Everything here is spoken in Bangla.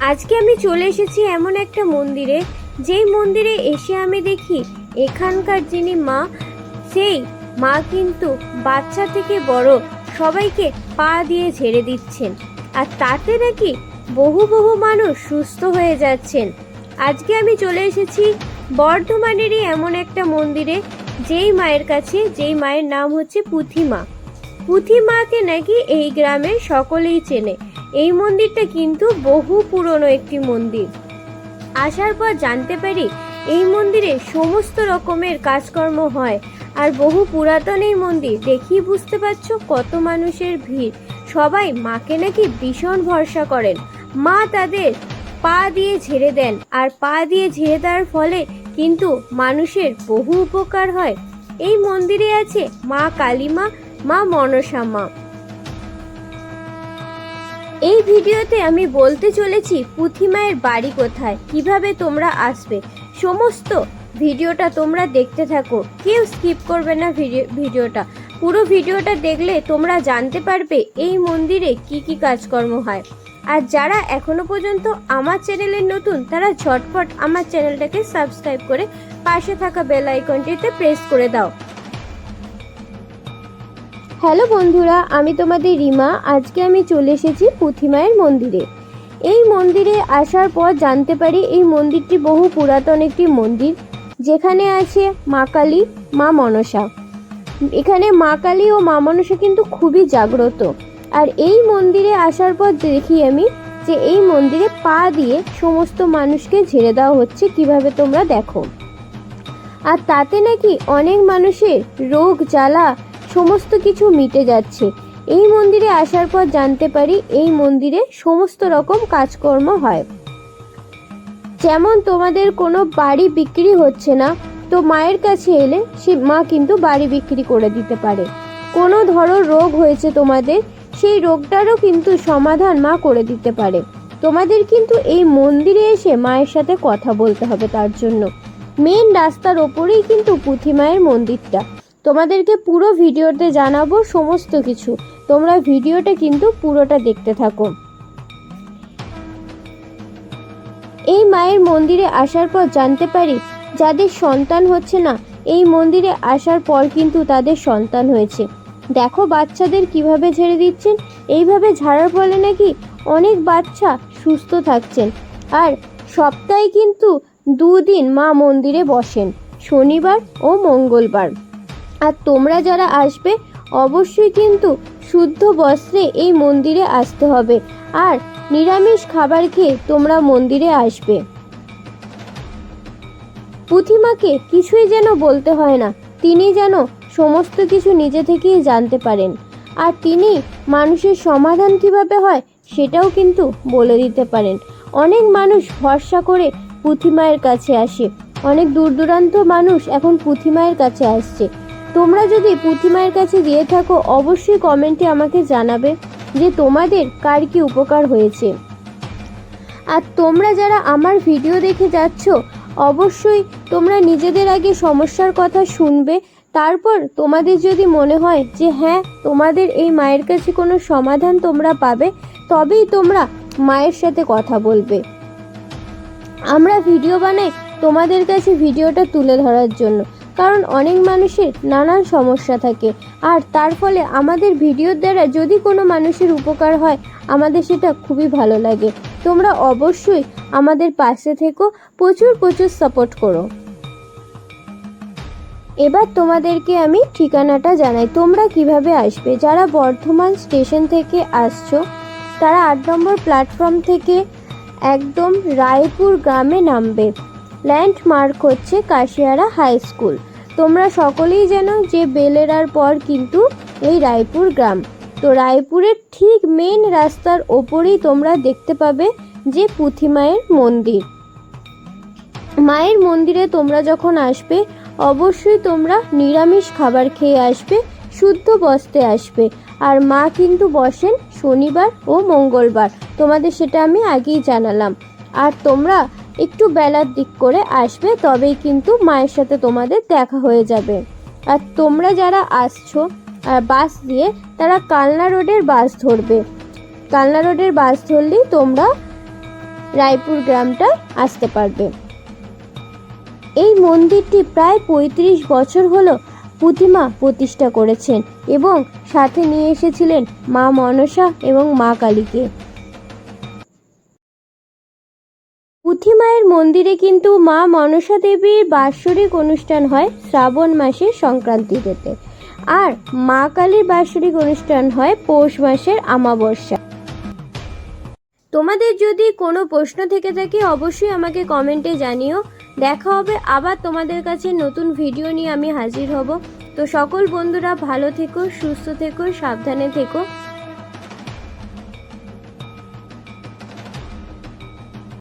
আজকে আমি চলে এসেছি এমন একটা মন্দিরে, যেই মন্দিরে এসে আমি দেখি এখানকার যিনি মা, সেই মা কিন্তু বাচ্চা থেকে বড়, সবাইকে পা দিয়ে ঝেড়ে দিচ্ছেন। আর তাতে নাকি বহু বহু মানুষ সুস্থ হয়ে যাচ্ছেন। আজকে আমি চলে এসেছি বর্ধমানেরই এমন একটা মন্দিরে, যেই মায়ের কাছে, যেই মায়ের নাম হচ্ছে পুঁথিমা। পুঁথিমাকে নাকি এই গ্রামের সকলেই চেনে। এই মন্দিরটা কিন্তু বহু পুরনো একটি মন্দির। আসার পর জানতে পারি, এই মন্দিরে সমস্ত রকমের কাজকর্ম হয় আর বহু পুরাতন এই মন্দির। দেখি বুঝতে পারছ কত মানুষের ভিড়। সবাই মাকে নাকি ভীষণ ভরসা করেন। মা তাদের পা দিয়ে ঝেড়ে দেন আর পা দিয়ে ঝেড়ে দেওয়ার ফলে কিন্তু মানুষের বহু উপকার হয়। এই মন্দিরে আছে মা কালীমা মা মনসা মা। এই ভিডিওতে আমি বলতে চলেছি পুঁথিমায়ের বাড়ি কোথায়, কীভাবে তোমরা আসবে। সমস্ত ভিডিওটা তোমরা দেখতে থাকো। কেউ স্কিপ করবে না ভিডিও- ভিডিওটা। পুরো ভিডিওটা দেখলে তোমরা জানতে পারবে এই মন্দিরে কি কি কাজকর্ম হয়। আর যারা এখনও পর্যন্ত আমার চ্যানেলের নতুন, তারা ঝটপট আমার চ্যানেলটাকে সাবস্ক্রাইব করে পাশে থাকা বেল আইকনটিতে প্রেস করে দাও। হ্যালো বন্ধুরা, আমি তোমাদের রিমা। আজকে আমি চলে এসেছি পুঁথিমায়ের মন্দিরে। এই মন্দিরে আসার পর জানতে পারি এই মন্দিরটি বহু পুরাতন একটি মন্দির। যেখানে আছে মা কালী, মা মনসা। এখানে মা কালী ও মা মনসা কিন্তু খুবই জাগ্রত। আর এই মন্দিরে আসার পর দেখি আমি যে এই মন্দিরে পা দিয়ে সমস্ত মানুষকে ঝেড়ে দেওয়া হচ্ছে, কীভাবে তোমরা দেখো। আর তাতে নাকি অনেক মানুষের রোগ, জ্বালা সমস্ত কিছু মিটে যাচ্ছে। এই মন্দিরে আসার পর জানতে পারি এই মন্দিরে সমস্ত রকম কাজকর্ম হয়। যেমন তোমাদের কোনো বাড়ি বিক্রি হচ্ছে না, তো মায়ের কাছে এলে সে মা কিন্তু বাড়ি বিক্রি করে দিতে পারে। কোনো ধরো রোগ হয়েছে তোমাদের, সেই রোগটারও কিন্তু সমাধান মা করে দিতে পারে। তোমাদের কিন্তু এই মন্দিরে এসে মায়ের সাথে কথা বলতে হবে তার জন্য। মেন রাস্তার ওপরেই কিন্তু পুঁথি মায়ের মন্দিরটা। তোমাদেরকে পুরো ভিডিওতে জানাব সমস্ত কিছু। তোমরা ভিডিওটা কিন্তু পুরোটা দেখতে থাকো। এই মায়ের মন্দিরে আসার পর জানতে পারি, যাদের সন্তান হচ্ছে না, এই মন্দিরে আসার পর কিন্তু তাদের সন্তান হয়েছে। দেখো বাচ্চাদের কীভাবে ছেড়ে দিচ্ছেন, এইভাবে ঝাড়ার ফলে নাকি অনেক বাচ্চা সুস্থ থাকছেন। আর সপ্তাহে কিন্তু দুদিন মা মন্দিরে বসেন, শনিবার ও মঙ্গলবার। আর তোমরা যারা আসবে, অবশ্যই কিন্তু শুদ্ধ বস্ত্রে এই মন্দিরে আসতে হবে। আর নিরামিষ খাবার খেয়ে তোমরা মন্দিরে আসবে। পুঁথিমাকে কিছুই যেন বলতে হয় না, তিনি যেন সমস্ত কিছু নিজে থেকেই জানতে পারেন। আর তিনি মানুষের সমাধান কীভাবে হয়, সেটাও কিন্তু বলে দিতে পারেন। অনেক মানুষ ভরসা করে পুঁথিমায়ের কাছে আসে। অনেক দূর দূরান্ত মানুষ এখন পুঁথিমায়ের কাছে আসছে। তোমরা যদি পুঁথিমায়ের কাছে গিয়ে থাকো, অবশ্যই কমেন্টে আমাকে জানাবে যে তোমাদের কার কি উপকার হয়েছে। আর তোমরা যারা আমার ভিডিও দেখে যাচ্ছ, অবশ্যই তোমরা নিজেদের আগে সমস্যার কথা শুনবে। তারপর তোমাদের যদি মনে হয় যে হ্যাঁ তোমাদের এই মায়ের কাছে কোনো সমাধান তোমরা পাবে, তবেই তোমরা মায়ের সাথে কথা বলবে। আমরা ভিডিও বানাই তোমাদের কাছে ভিডিওটা তুলে ধরার জন্য। কারণ অনেক মানুষের নানান সমস্যা থাকে। আর তার ফলে আমাদের ভিডিওর দ্বারা যদি কোনো মানুষের উপকার হয়, আমাদের সেটা খুবই ভালো লাগে। তোমরা অবশ্যই আমাদের পাশে থেকো, প্রচুর প্রচুর সাপোর্ট করো। এবার তোমাদেরকে আমি ঠিকানাটা জানাই। তোমরা কীভাবে আসবে? যারা বর্ধমান স্টেশন থেকে আসছো, তারা আট নম্বর প্ল্যাটফর্ম থেকে একদম রায়পুর গ্রামে নামবে। ল্যান্ডমার্ক হচ্ছে কাশিয়ারা হাই স্কুল তোমরা সকলেই জানো যে বেলেরার পর কিন্তু এই রায়পুর গ্রাম। তো রায়পুরের ঠিক মেন রাস্তার ওপরেই তোমরা দেখতে পাবে যে পুঁথিমায়ের মন্দির। মায়ের মন্দিরে তোমরা যখন আসবে, অবশ্যই তোমরা নিরামিষ খাবার খেয়ে আসবে, শুদ্ধ বস্তে আসবে। আর মা কিন্তু বসেন শনিবার ও মঙ্গলবার। তোমাদের সেটা আমি আগেই জানালাম। আর তোমরা একটু বেলার দিক করে আসবে, তবেই কিন্তু মায়ের সাথে তোমাদের দেখা হয়ে যাবে। আর তোমরা যারা আসছো বাস দিয়ে, তারা কালনা রোডের বাস ধরবে। কালনা রোডের বাস ধরলেই তোমরা রায়পুর গ্রামটা আসতে পারবে। এই মন্দিরটি প্রায় পঁয়ত্রিশ বছর হলো প্রতিমা প্রতিষ্ঠা করেছেন এবং সাথে নিয়ে এসেছিলেন মা মনসা এবং মা কালীকে। পুঁথিমায়ের মন্দিরে কিন্তু মা মনসা দেবীর বাৎসরিক অনুষ্ঠান হয় শ্রাবণ মাসের সংক্রান্তিতে আর মা কালীর বাৎসরিক অনুষ্ঠান হয় পৌষ মাসের আমাবস্যা তোমাদের যদি কোনো প্রশ্ন থেকে থাকে অবশ্যই আমাকে কমেন্টে জানিও। দেখা হবে আবার তোমাদের কাছে নতুন ভিডিও নিয়ে আমি হাজির হব। তো সকল বন্ধুরা ভালো থেকো, সুস্থ থেকো, সাবধানে থেকো।